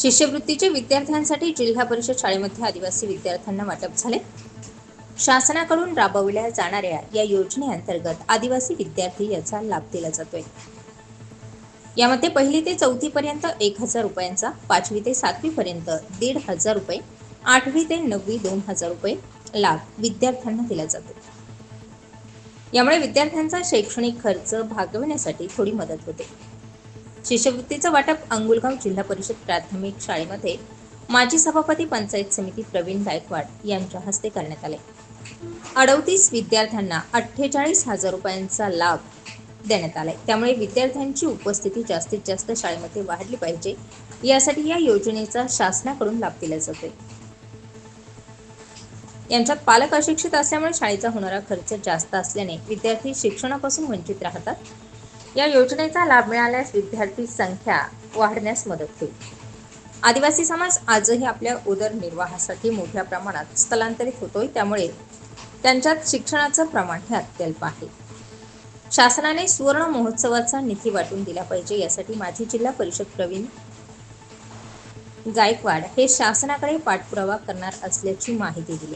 शिष्यवृत्तीचे विद्यार्थ्यांसाठी जिल्हा परिषद शाळेमध्ये आदिवासी विद्यार्थ्यांना वाटप झाले. शासनाकडून राबविल्या जाणाऱ्या या योजनेअंतर्गत आदिवासी विद्यार्थी याचा लाभ दिला जातोय. यामध्ये पहिली ते चौथी पर्यंत एक हजार रुपयांचा पाचवी ते सातवी पर्यंत दीड हजार रुपये आठवी ते नववी दोन हजार रुपये लाभ विद्यार्थ्यांना दिला जातो. यामुळे विद्यार्थ्यांचा शैक्षणिक खर्च भागविण्यासाठी थोडी मदत होते. शिष्यवृत्तीचं वाटप अंगुलगाव जिल्हा परिषद प्राथमिक शाळेमध्ये माजी सभापती पंचायत समिती प्रवीण गायकवाड यांच्या हस्ते करण्यात आले. अडतीस विद्यार्थ्यांना अठ्ठेचाळीस हजार रुपयांचा लाभ देण्यात आलाय. त्यामुळे विद्यार्थ्यांची उपस्थिती जास्तीत जास्त शाळेमध्ये वाढली पाहिजे. यासाठी या योजनेचा शासनाकडून लाभ दिला जातोय. यांच्यात पालक अशिक्षित असल्यामुळे शाळेचा होणारा खर्च जास्त असल्याने विद्यार्थी शिक्षणापासून वंचित राहतात. या योजनेचा लाभ मिळाल्यास विद्यार्थी संख्या वाढण्यास मदत होईल. आदिवासी समाज आजही आपल्या उदरनिर्वाहासाठी मोठ्या प्रमाणात स्थलांतरित होतोय. त्यामुळे त्यांच्यात शिक्षणाचं प्रमाण हे अत्यल्प आहे. शासनाने सुवर्ण महोत्सवाचा निधी वाटून दिला पाहिजे. यासाठी माजी जिल्हा परिषद प्रवीण गायकवाड हे शासनाकडे पाठपुरावा करणार असल्याची माहिती दिली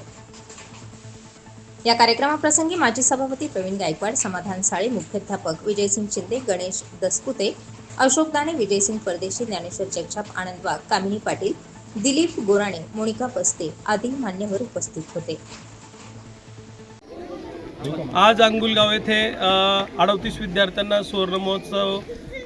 या कार्यक्रमाप्रसंगी माजी सभापती प्रवीण गायकवाड समाधान साळे मुख्याध्यापक विजयसिंग शिंदे गणेश दसपुते अशोक दाणे विजयसिंग परदेशी ज्ञानेश्वर जगछाप आनंद वाघ कामिनी पाटील दिलीप गोराणे मोनिका पस्ते आदी मान्यवर उपस्थित होते. आज अंगुलगाव येथे अडतीस विद्यार्थ्यांना सुवर्ण महोत्सव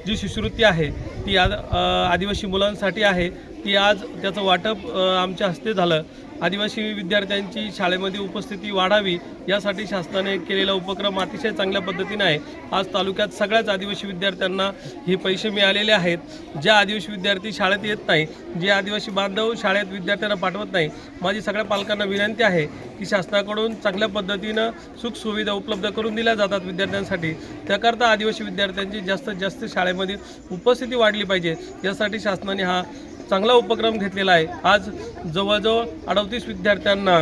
जी शिष्यवृत्ती आहे ती आज आदिवासी मुलांसाठी आहे. ती आज त्याचं वाटप आमच्या हस्ते झालं. आदिवासी विद्यार्थ्यांची शाळेमध्ये उपस्थिती वाढावी यासाठी शासनाने केलेला उपक्रम अतिशय चांगल्या पद्धतीने आहे. आज तालुक्यात सगळ्याच आदिवासी विद्यार्थ्यांना हे पैसे मिळालेले आहेत. ज्या आदिवासी विद्यार्थी शाळेत येत नाही जे आदिवासी बांधव शाळेत विद्यार्थ्यांना पाठवत नाही माझी सगळ्या पालकांना विनंती आहे की शासनाकडून चांगल्या पद्धतीनं सुखसुविधा उपलब्ध करून दिल्या जातात विद्यार्थ्यांसाठी. त्याकरता आदिवासी विद्यार्थ्यांची जास्तीत जास्त शाळेमध्ये उपस्थिती वाढली पाहिजे. यासाठी शासनाने हा चांगला उपक्रम घेतलेला आहे. आज जवळजवळ अडतीस विद्यार्थ्यांना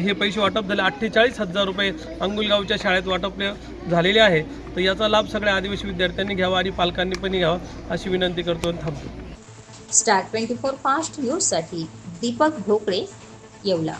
हे पैसे वाटप झाले. अठ्ठेचाळीस हजार रुपये अंगुलगावच्या शाळेत वाटपले झालेले आहे. तर याचा लाभ सगळ्या आदिवासी विद्यार्थ्यांनी घ्यावा आणि पालकांनी पण घ्यावा अशी विनंती करतो आणि थांबतो. स्टार ट्वेंटी फोर फास्ट न्यूजसाठी दीपक ढोकळे येवला.